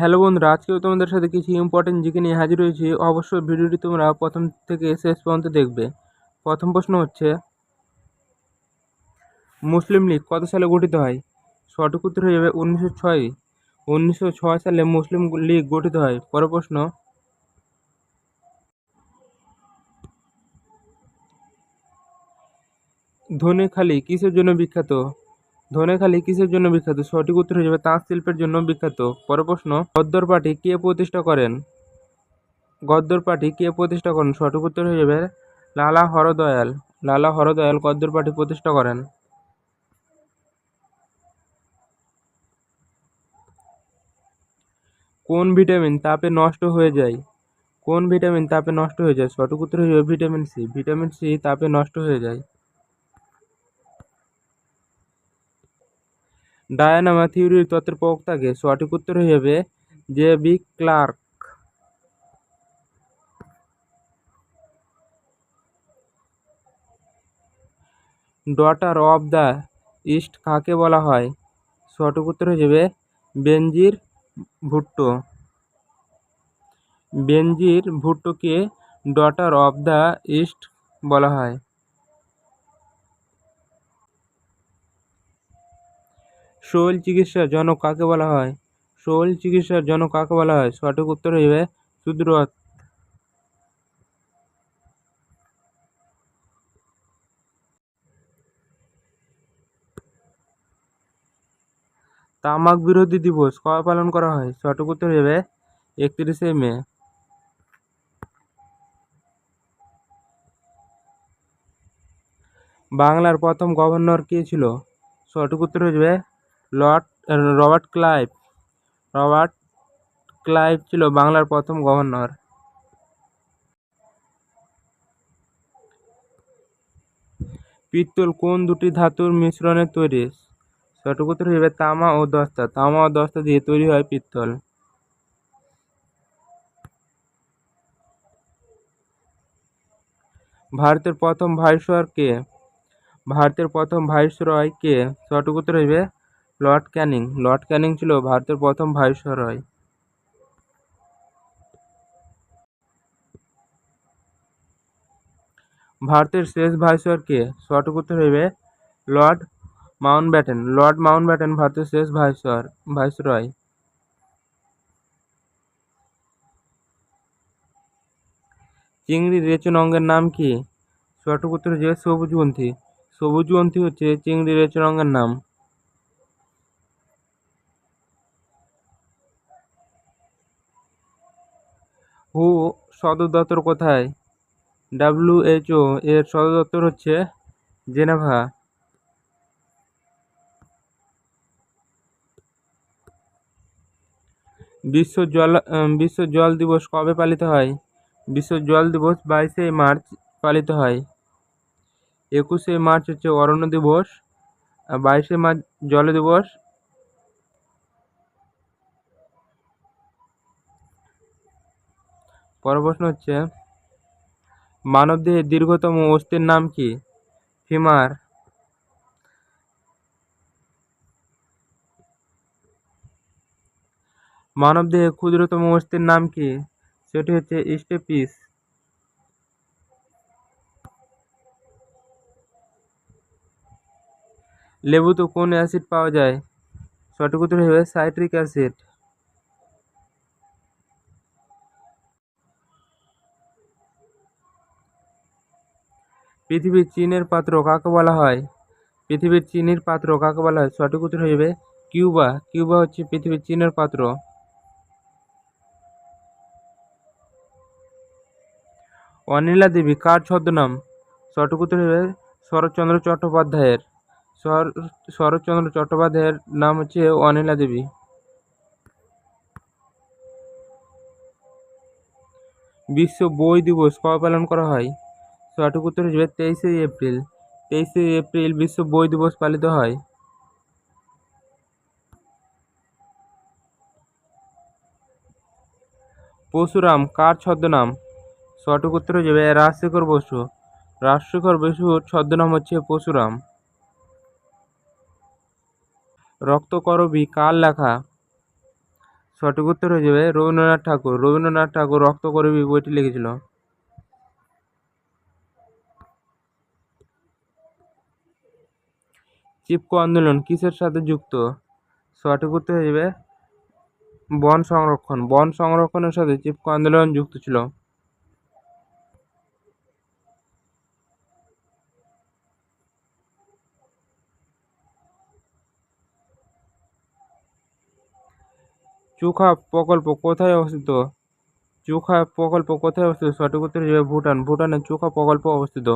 Hello বন্ধুরা, আজকেও তোমাদের সাথে কিছু ইম্পর্টেন্ট জিকে নিয়ে হাজির হয়েছি। অবশ্যই ভিডিওটি তোমরা প্রথম থেকে শেষ পর্যন্ত দেখবে। প্রথম প্রশ্ন হচ্ছে, মুসলিম লীগ কত সালে গঠিত হয়? সঠিক উত্তর হয়ে যাবে উনিশশো ছয়। উনিশশো ছয় সালে মুসলিম লীগ গঠিত হয়। পর প্রশ্ন, ধনেখালি কিসের জন্য বিখ্যাত? ধনেখালি কিসের জন্য বিখ্যাত? সঠিক উত্তর হয়ে যাবে তাঁত শিল্পের জন্য বিখ্যাত। পরের প্রশ্ন গদ্দর পার্টি কে প্রতিষ্ঠা করেন? গদ্দর পার্টি কে প্রতিষ্ঠা করেন? সঠিক উত্তর যাবে লালা হরদয়াল। লালা হরদয়াল গদ্দর পার্টি প্রতিষ্ঠা করেন। কোন ভিটামিন তাপে নষ্ট হয়ে যায়? কোন ভিটামিন তাপে নষ্ট হয়ে যায়? সঠিক উত্তর হয়ে যাবে ভিটামিন সি। ভিটামিন সি তাপে নষ্ট হয়ে যায়। ডায়নামা থিওরির তত্ত্বের প্রবক্তাকে সঠিক উত্তর হয়ে যাবে J B Clark. Daughter of the east কাকে বলা হয়? সঠিক উত্তর হয়ে যাবে বেনজির ভুট্টো। বেনজির ভুট্টোকে ডটার অফ দ্য ইস্ট বলা হয়। শৈল চিকিৎসার জনক কাকে বলা হয়? শৈল চিকিৎসার জনক কাকে বলা হয়? সঠিক উত্তর যাবে সুদ্রত। তামাক বিরোধী দিবস কবে পালন করা হয়? সঠিক উত্তর যাবে একত্রিশে মে। বাংলার প্রথম গভর্নর কে ছিল? সঠিক উত্তর হয়ে lord Robert Clive. Robert Clive ছিল বাংলার প্রথম গভর্নর। পিত্তল কোন দুটি ধাতুর মিশ্রণে তৈরি? সঠিক উত্তর যাবে তামা ও দস্তা। তামা ও দস্তা দিয়ে তৈরি হয় পিত্তল। ভারতের প্রথম ভাইসরয় কে? ভারতের প্রথম ভাইসরয় কে? সঠিক উত্তর হইবে লর্ড ক্যানিং। লর্ড ক্যানিং ছিল ভারতের প্রথম ভাইসরয় ভারতের শেষ ভাইসরয় কে? সঠিক উত্তর হইবে লর্ড মাউন্টব্যাটেন। লর্ড মাউন্টব্যাটেন ভারতের শেষ ভাইসর ভাইসরয় চিংড়ির রেচন অঙ্গের নাম কি? সঠিক উত্তর হচ্ছে সবুজগ্রন্থি সবুজগ্রন্থি হচ্ছে চিংড়ি রেচন অঙ্গের নাম। হু সদর দপ্তর কোথায়? ডাব্লিউএইচও এর সদর দপ্তর হচ্ছে জেনেভা। বিশ্ব জল বিশ্ব জল দিবস কবে পালিত হয়? বিশ্ব জল দিবস বাইশে মার্চ পালিত হয়। একুশে মার্চ হচ্ছে অরণ্য দিবস বাইশে মার্চ জল দিবস পরের প্রশ্ন হচ্ছে, মানবদেহের দীর্ঘতম অস্থির নাম কি? ফিমার। মানবদেহের ক্ষুদ্রতম অস্থির নাম কি? সেটি হচ্ছে স্টেপিস। লেবুতে কোন অ্যাসিড পাওয়া যায়? সঠিক উত্তর হবে সাইট্রিক অ্যাসিড। পৃথিবীর চীনের পাত্র কাকে বলা হয়? পৃথিবীর চীনের পাত্র কাকে বলা হয়? সঠিক উত্তর হয়ে যাবে কিউবা। কিউবা হচ্ছে পৃথিবীর চীনের পাত্র। অনিলা দেবী, কার ছদ্মনাম? সঠিক উত্তর হবে শরৎচন্দ্র চট্টোপাধ্যায়ের। শরৎচন্দ্র চট্টোপাধ্যায়ের নাম হচ্ছে অনিলা দেবী। বিশ্ব বই দিবস কবে পালন করা হয়? সঠিক উত্তর হিসেবে তেইশে এপ্রিল। তেইশে এপ্রিল বিশ্ব বই দিবস পালিত হয়। পরশুরাম, কার ছদ্মনাম? সঠিক উত্তর হিসেবে রাজশেখর বসু। রাজশেখর বসুর ছদ্মনাম হচ্ছে পরশুরাম। রক্তকরবী, কার লেখা? সঠিক উত্তর হয়ে যাবে রবীন্দ্রনাথ ঠাকুর। রবীন্দ্রনাথ ঠাকুর রক্ত করবি বইটি লিখেছিল। চিপকো আন্দোলন কিসের সাথে যুক্ত? সঠিক উত্তর হয়ে যাবে বন সংরক্ষণ। বন সংরক্ষণের সাথে চিপকো আন্দোলন যুক্ত ছিল। চুখা প্রকল্প কোথায় অবস্থিত? চুখা প্রকল্প কোথায় অবস্থিত? সঠিক উত্তর যাবে ভুটান। ভুটানের চুখা প্রকল্প অবস্থিত।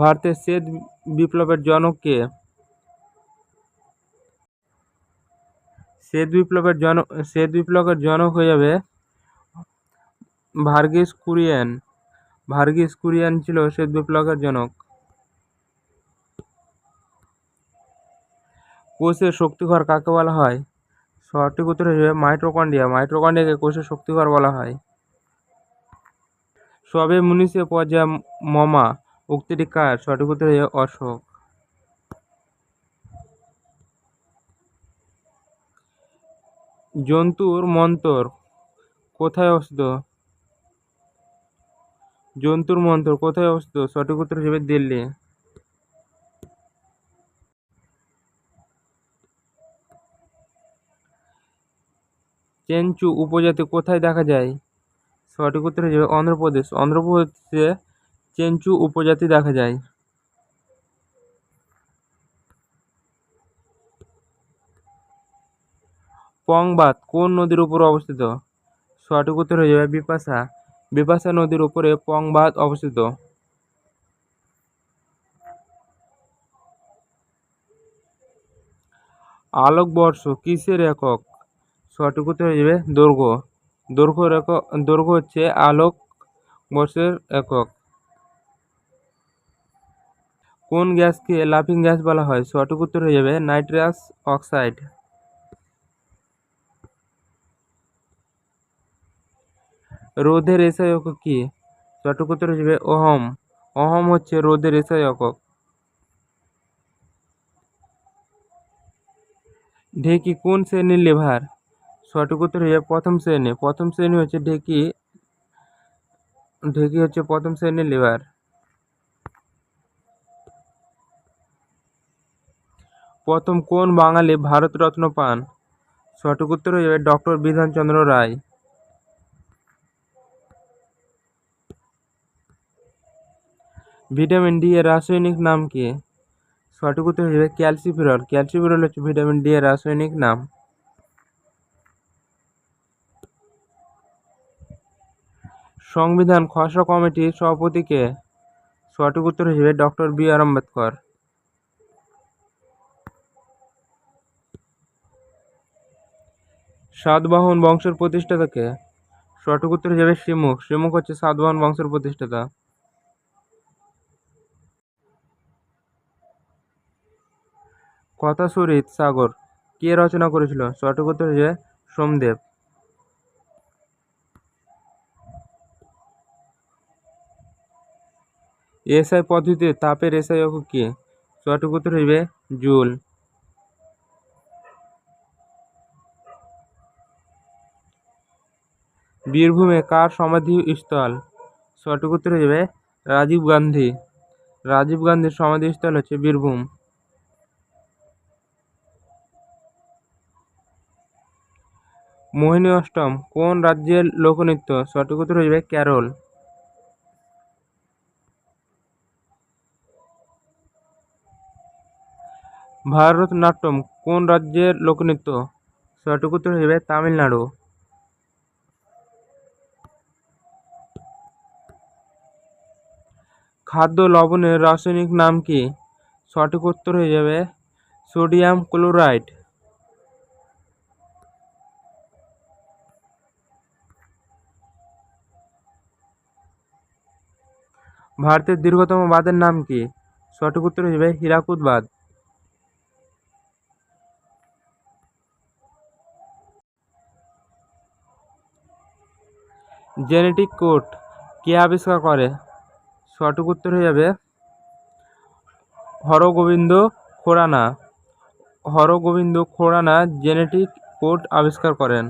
ভারতের শ্বেত বিপ্লবের জনক কে শ্বেত বিপ্লবের জনক শ্বেত বিপ্লবের জনক হয়ে যাবে ভার্গিস কুরিয়ান। ভার্গিস কুরিয়ান ছিল শ্বেত বিপ্লবের জনক। কোষের শক্তিঘর কাকে বলা হয়? সঠিক উত্তর হিসেবে মাইট্রোকন্ডিয়া মাইটোকন্ড্রিয়া। মাইটোকন্ড্রিয়াকে কোষের শক্তিঘর বলা হয়। সবে মুনিষে পর্যা মমা। উক্তিটি কার? সঠিক উত্তর অশোক। জন্তুর মন্তর, কোথায় অবস্থিত? জন্তুর মন্তর, কোথায় অবস্থিত? সঠিক উত্তর হিসেবে দিল্লি। চেঞ্চু উপজাতি কোথায় দেখা যায়? সঠিক উত্তর যাবে অন্ধ্রপ্রদেশ। অন্ধ্রপ্রদেশে চেঞ্চু উপজাতি দেখা যায়। পংবাদ কোন নদীর উপর অবস্থিত? সঠিক উত্তর হয়ে যাবে বিপাশা। বিপাশা নদীর উপরে পংবাদ অবস্থিত। আলোকবর্ষ কিসের একক? সঠিক উত্তর হয়ে যাবে দৈর্ঘ্য। দৈর্ঘ্যের একক দৈর্ঘ্য হচ্ছে আলোক বর্ষের একক। কোন গ্যাসকে লাফিং গ্যাস বলা হয়? সঠিক উত্তর হয়ে যাবে নাইট্রাস অক্সাইড। রোধের এসআই একক কি? সঠিক উত্তর হয়ে যাবে অহম অহম হচ্ছে রোধের এসআই একক। ঢেকি কোন শ্রেণির লিভার? সঠিক উত্তর হয়ে যাবে প্রথম শ্রেণি। প্রথম শ্রেণি হচ্ছে ঢেকি ঢেকি হচ্ছে প্রথম শ্রেণির লিভার। প্রথম কোন বাঙালি ভারতরত্ন পান? সঠিক উত্তর হয়ে যাবে doctor Bidhanchandra Roy. Vitamin D এর রাসায়নিক নাম কি? সঠিক উত্তর হয়ে যাবে ক্যালসিফেরল। ক্যালসিফেরল হচ্ছে ভিটামিন ডি এর রাসায়নিক নাম। সংবিধান খসড়া কমিটির সভাপতিকে সঠিক উত্তর হিসেবে doctor B R Ambedkar. Satavahana বংশের প্রতিষ্ঠাতা কে সঠিক উত্তর হিসেবে শ্রীমুখ শ্রীমুখ হচ্ছে সাতবাহন বংশের প্রতিষ্ঠাতা। কথাসরিত সাগর কে রচনা করেছিল? সঠিক উত্তর হচ্ছে সোমদেব। এসআই পদ্ধতিতে তাপের এসআই একক কি? সঠিক উত্তর হইবে জুল। বীরভূমে কার সমাধিস্থল সঠিক উত্তর হয়ে যাবে রাজীব গান্ধী। রাজীব গান্ধীর সমাধিস্থল হচ্ছে বীরভূম। মোহিনী অষ্টম, কোন রাজ্যের লোকনৃত্য? সঠিক উত্তর হয়ে যাবে কেরল। ভারতনাট্যম, কোন রাজ্যের লোকনৃত্য? সঠিক উত্তর হয়ে যাবে তামিলনাড়ু। খাদ্য লবণের রাসায়নিক নাম কি? সঠিক উত্তর হয়ে যাবে সোডিয়াম ক্লোরাইড। ভারতের দীর্ঘতম বাঁধের নাম কি? সঠিক উত্তর যাবে হীরাকুদ বাঁধ। জেনেটিক কোড কে আবিষ্কার করে? সঠিক উত্তর হয়ে যাবে। হরগোবিন্দ খোরানা। হরগোবিন্দ খোরানা জেনেটিক কোড আবিষ্কার করেন।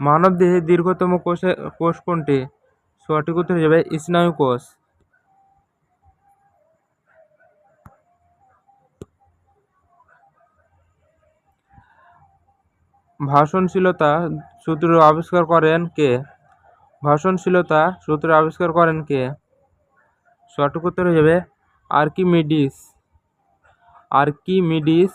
মানবদেহে দীর্ঘতম কোষে কোষ কোনটি? সঠিক উত্তর হয়ে যাবে স্নায়ু কোষ ভাষণশীলতা সূত্র আবিষ্কার করেন কে? ভাষণশীলতা সূত্র আবিষ্কার করেন কে? সঠিক উত্তর হিসেবে আর্কিমিডিস। আর্কিমিডিস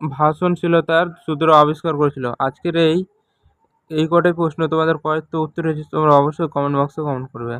ভাষণশীলতার সূত্র আবিষ্কার করেছিল। আজকের এই এই কটাই প্রশ্ন, তোমাদের কয়েক তো উত্তর হয়েছে তোমরা অবশ্যই কমেন্ট বক্সে কমেন্ট করবে।